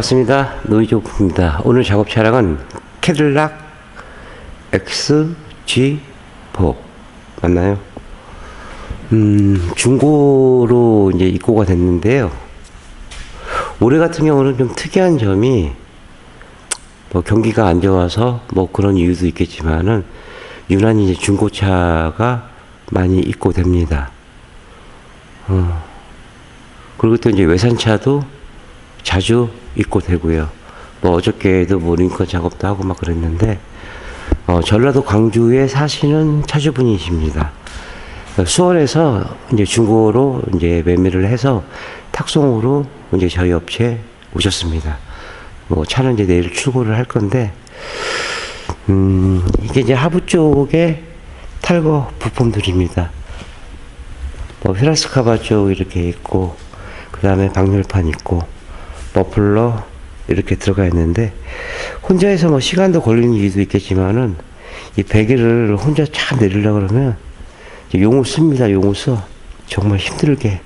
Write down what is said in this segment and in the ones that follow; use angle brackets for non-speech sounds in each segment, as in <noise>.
네 반갑습니다 노이조입니다 오늘 작업 차량은 캐딜락 XG4 맞나요? 음 중고로 이제 입고가 됐는데요 올해 같은 경우는 좀 특이한 점이 뭐 경기가 안 좋아서 뭐 그런 이유도 있겠지만은 유난히 이제 중고차가 많이 입고됩니다. 어. 그리고 또 이제 외산차도 자주 입고 되고요. 뭐 어저께도 뭐 링컨 작업도 하고 막 그랬는데 어, 전라도 광주에 사시는 차주분이십니다. 어, 수원에서 이제 중고로 이제 매매를 해서 탁송으로 이제 저희 업체 오셨습니다. 뭐 차는 이제 내일 출고를 할 건데 음, 이게 이제 하부 쪽에 탈거 부품들입니다. 뭐 페라스 카바 쪽 이렇게 있고 그 다음에 방열판 있고 머플러 이렇게 들어가 있는데 혼자 해서 뭐 시간도 걸리는 이유도 있겠지만은 이 베개를 혼자 참 내리려 그러면 용을 씁니다. 용을 써 정말 힘들게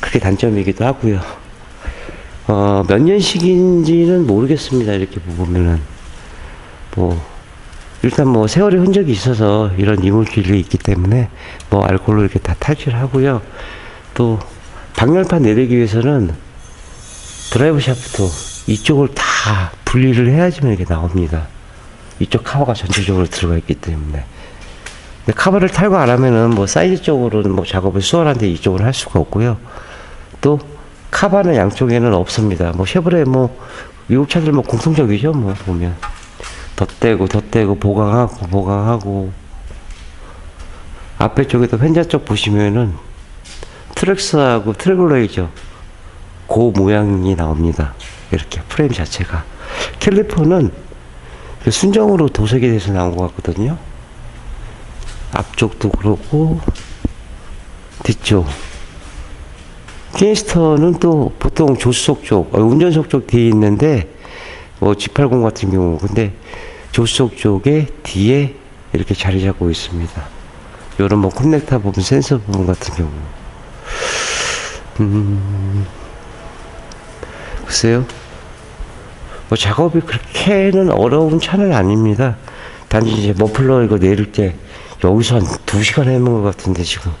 그게 단점이기도 하고요. 어, 몇 년씩인지는 모르겠습니다. 이렇게 보면은 뭐 일단 뭐 세월의 흔적이 있어서 이런 이물질이 있기 때문에 뭐 알코올로 이렇게 다 탈취하고요. 또 방열판 내리기 위해서는 드라이브 샤프트 이쪽을 다 분리를 해야지만 이게 나옵니다. 이쪽 카바가 전체적으로 들어가 있기 때문에. 근데 카바를 탈거 안 하면은 뭐 사이즈 쪽으로는 뭐 작업을 수월한데 이쪽으로 할 수가 없고요. 또 카바는 양쪽에는 없습니다. 뭐 쉐보레 뭐 미국 차들 뭐 공통적이죠. 뭐 보면 덧대고 덧대고 보강하고 보강하고 앞에 쪽에도 펜자 쪽 보시면은 트렉스하고 트래블레이저 그 모양이 나옵니다. 이렇게 프레임 자체가 캘리퍼는 그 순정으로 도색이 돼서 나온 것 같거든요. 앞쪽도 그렇고 뒤쪽 키니스터는 또 보통 조수석 쪽, 어, 운전석 쪽 뒤에 있는데 뭐 G80 같은 경우 근데 조수석 쪽에 뒤에 이렇게 자리 잡고 있습니다. 요런 뭐 커넥터 부분, 센서 부분 같은 경우 음, 글쎄요. 뭐 작업이 그렇게는 어려운 차는 아닙니다. 단지 이제 머플러 이거 내릴 때 여기서 한 2시간 해먹은 것 같은데 지금.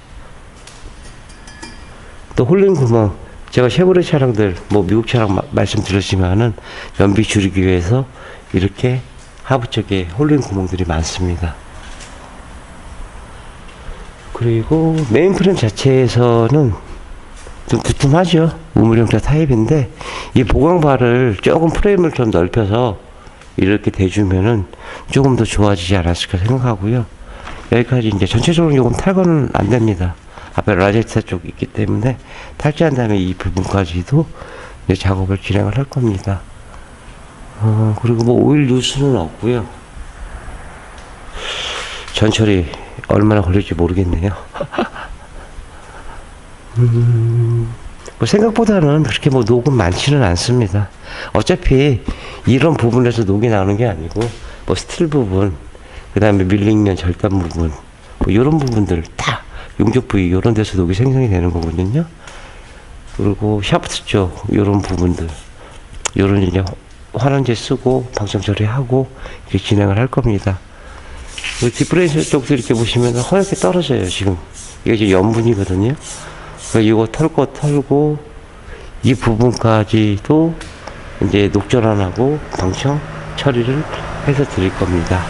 또 홀링 구멍. 제가 쉐보레 차량들, 뭐 미국 차량 마- 말씀드렸지만은 연비 줄이기 위해서 이렇게 하부 쪽에 홀링 구멍들이 많습니다. 그리고 메인 프레임 자체에서는 좀 두툼하죠. 우물형태 타입인데 이 보강발을 조금 프레임을 좀 넓혀서 이렇게 대주면은 조금 더 좋아지지 않았을까 생각하고요. 여기까지 이제 전체적으로 조금 탈거는 안 됩니다. 앞에 라제타 쪽 있기 때문에 탈취한 다음에 이 부분까지도 이제 작업을 진행을 할 겁니다. 어, 그리고 뭐 오일 뉴스는 없고요. 전철이 얼마나 걸릴지 모르겠네요. <laughs> 뭐 생각보다는 그렇게 뭐 녹은 많지는 않습니다. 어차피 이런 부분에서 녹이 나오는 게 아니고 뭐 스틸 부분, 그 다음에 밀링면 절단 부분, 뭐 이런 부분들 다 용접 부위 이런 데서 녹이 생성이 되는 거거든요. 그리고 샤프트 쪽 이런 부분들, 이런 이제 환원제 쓰고 방청 처리하고 이렇게 진행을 할 겁니다. 그 디프레이션 쪽도 이렇게 보시면 허옇게 떨어져요 지금 이게 이제 염분이거든요. 그 이거 털고 털고 이 부분까지도 이제 녹전환하고 방청 처리를 해서 드릴 겁니다.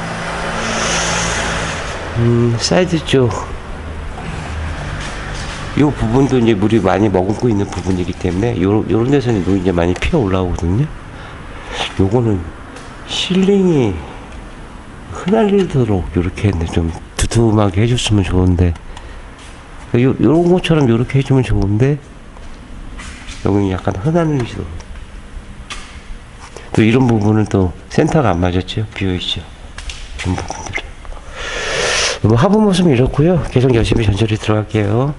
음, 사이드 쪽. 이 부분도 이제 물이 많이 머금고 있는 부분이기 때문에 요런, 요런 데서는 물이 이제 많이 피어 올라오거든요. 요거는 실링이 흩날리도록 이렇게. 좀 두툼하게 해줬으면 좋은데. 요, 요런 것처럼 요렇게 해주면 좋은데, 여기 약간 흩날리시도. 또 이런 부분은 또 센터가 안 맞았죠. 비어있죠. 이런 부분들이. 뭐 하부 모습은 이렇고요. 계속 열심히 전처리 들어갈게요.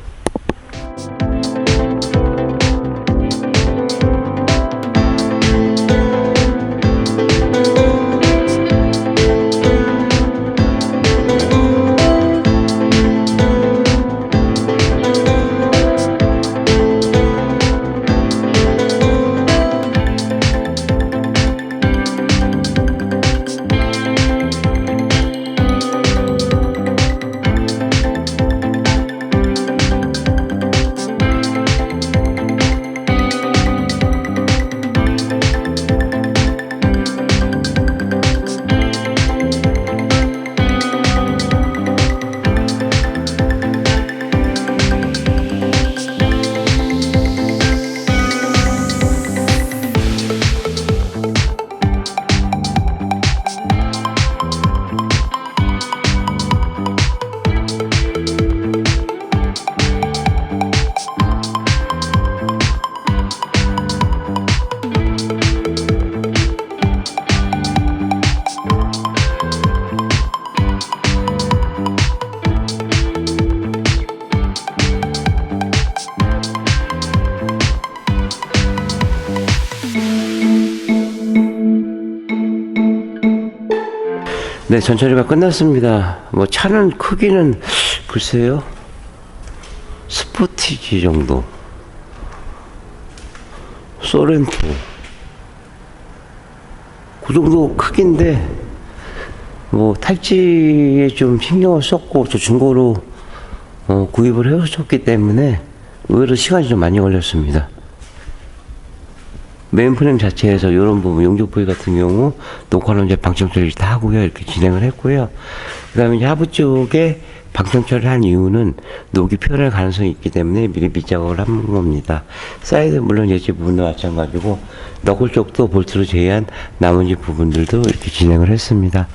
네, 전처리가 끝났습니다. 뭐 차는 크기는 글쎄요. 스포티지 정도. 소렌토. 그 정도 크기인데 뭐 탈지에 좀 신경을 썼고 저 중고로 어, 구입을 해오셨기 때문에 의외로 시간이 좀 많이 걸렸습니다. 메인 프레임 자체에서 이런 부분 용접 부위 같은 경우 녹화는 이제 방청 처리 다 하고요 이렇게 진행을 했고요. 그다음에 이제 하부 쪽에 방청 처리를 한 이유는 녹이 표현할 가능성이 있기 때문에 미리 밑작업을 한 겁니다. 사이드 물론 예지 부분도 마찬가지고 너클 쪽도 볼트로 제외한 나머지 부분들도 이렇게 진행을 했습니다.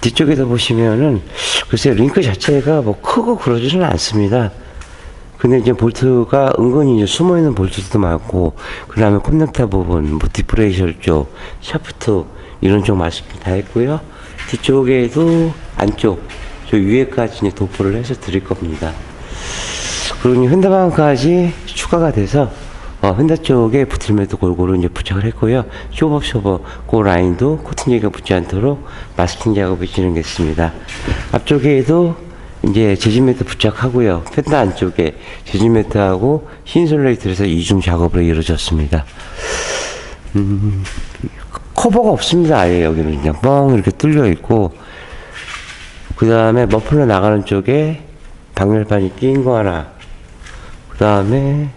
뒤쪽에서 보시면은 글쎄 링크 자체가 뭐 크고 그러지는 않습니다. 근데 이제 볼트가 은근히 이제 숨어 있는 볼트도 많고, 그 다음에 콘넥터 부분, 뭐 디프레이션 쪽, 샤프트 이런 쪽 마스킹 다 했고요. 뒤쪽에도 안쪽, 저 위에까지 이제 도포를 해서 드릴 겁니다. 그리고 휀다방까지 추가가 돼서 어, 휀다 쪽에 붙을매도 골고루 이제 부착을 했고요. 쇼버 쇼버 그 라인도 코팅제가 붙지 않도록 마스킹 작업이 진행됐습니다. 앞쪽에도 이제 재진 매트 부착하고요. 펜다 안쪽에 재진 매트하고 신솔레이트에서 이중 작업으로 이루어졌습니다. 음, 커버가 없습니다. 아예 여기는 그냥 뻥 이렇게 뚫려 있고 그 다음에 머플러 나가는 쪽에 방열판이 낀 거 하나 그 다음에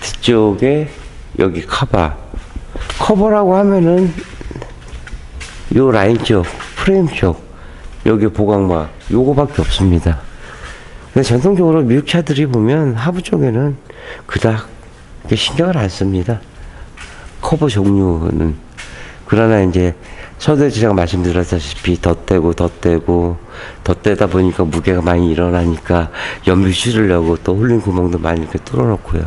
뒤쪽에 여기 커버 커버라고 하면은 요 라인 쪽 프레임 쪽 여기 보강막 요거밖에 없습니다 근데 전통적으로 미국 차들이 보면 하부 쪽에는 그닥 신경을 안 씁니다 커버 종류는 그러나 이제 서두에 제가 말씀드렸다시피 덧대고 덧대고 덧대다 보니까 무게가 많이 일어나니까 연비 실으려고 또 홀린 구멍도 많이 이렇게 뚫어놓고요.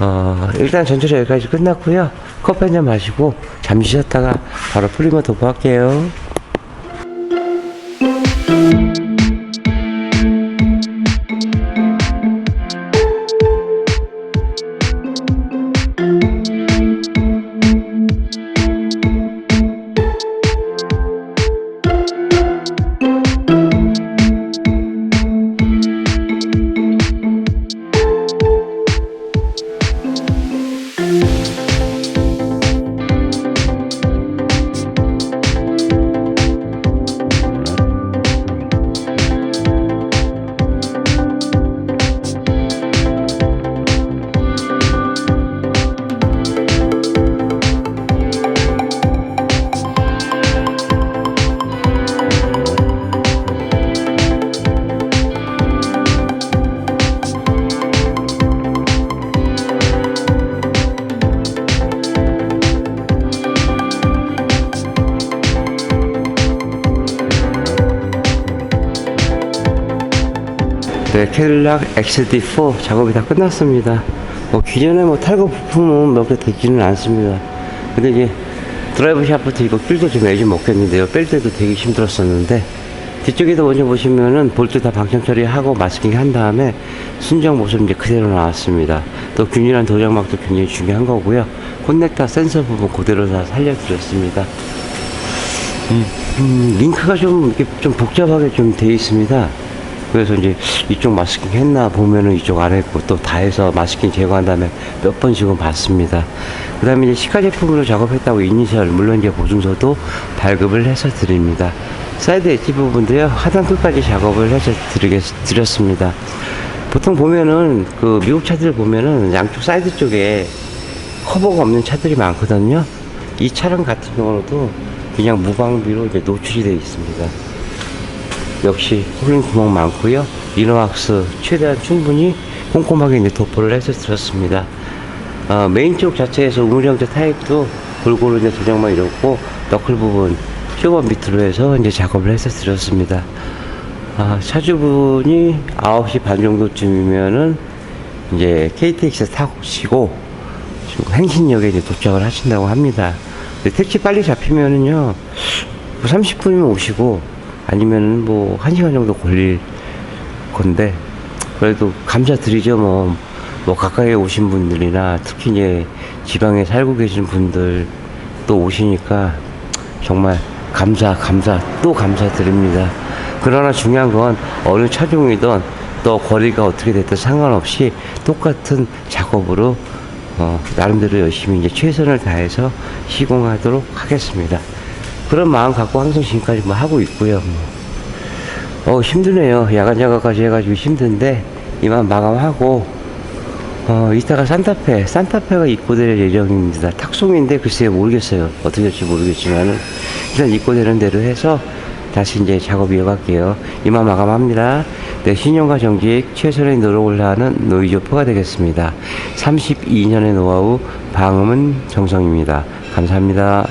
어, 일단 전철이 여기까지 끝났고요. 커피 한 잔 마시고 잠시 쉬었다가 바로 플리머 도포할게요. 네, 캐딜락 XD4 작업이 다 끝났습니다. 뭐 기존에 뭐 탈거 부품은 몇 개 되지는 않습니다. 근데 이제 드라이브 샤프트 이거 낄도 좀 애좀 먹겠는데요. 뺄 때도 되게 힘들었었는데 뒤쪽에도 먼저 보시면은 볼트 다 방청 처리하고 마스킹 한 다음에 순정 모습 이제 그대로 나왔습니다. 또 균일한 도장막도 굉장히 중요한 거고요. 콘넥터 센서 부분 그대로 다 살려드렸습니다. 음, 음, 링크가 좀 이렇게 좀 복잡하게 좀 돼 있습니다. 그래서 이제 이쪽 마스킹 했나 보면은 이쪽 안 했고 또 다 해서 마스킹 제거한 다음에 몇 번씩은 봤습니다. 그 다음에 이제 시카 제품으로 작업했다고 이니셜, 물론 이제 보증서도 발급을 해서 드립니다. 사이드 엣지 부분도요, 하단 끝까지 작업을 해서 드리겠, 드렸습니다. 보통 보면은 그 미국 차들 보면은 양쪽 사이드 쪽에 커버가 없는 차들이 많거든요. 이 차량 같은 경우도 그냥 무방비로 이제 노출이 되어 있습니다. 역시 홀린 구멍 많고요. 리너왁스 최대한 충분히 꼼꼼하게 이제 도포를 해서 드렸습니다. 어, 메인 쪽 자체에서 우물 형태 타입도 골고루 이제 도장만 이렇고 너클 부분 쇼번 밑으로 해서 이제 작업을 해서 드렸습니다. 아, 차주분이 9시 반 정도쯤이면은 이제 KTX 타시고 행신역에 이제 도착을 하신다고 합니다. 택시 빨리 잡히면은요, 뭐 30분이면 오시고, 아니면 뭐 1시간 정도 걸릴 건데, 그래도 감사드리죠, 뭐. 뭐 가까이에 오신 분들이나 특히 이제 지방에 살고 계신 분들 또 오시니까 정말 감사, 감사, 또 감사드립니다. 그러나 중요한 건 어느 차종이든 또 거리가 어떻게 됐든 상관없이 똑같은 작업으로 어, 나름대로 열심히 이제 최선을 다해서 시공하도록 하겠습니다. 그런 마음 갖고 항상 지금까지 뭐 하고 있고요. 어, 힘드네요. 야간 작업까지 해가지고 힘든데 이만 마감하고 어, 이따가 산타페, 산타페가 입고될 예정입니다. 탁송인데 글쎄요 모르겠어요. 어떻게 될지 모르겠지만은 일단 입고되는 대로 해서 다시 이제 작업 이어갈게요. 이만 마감합니다. 네, 신용과 정기에 최선의 노력을 다하는 노이조퍼가 되겠습니다. 32년의 노하우 방음은 정성입니다. 감사합니다.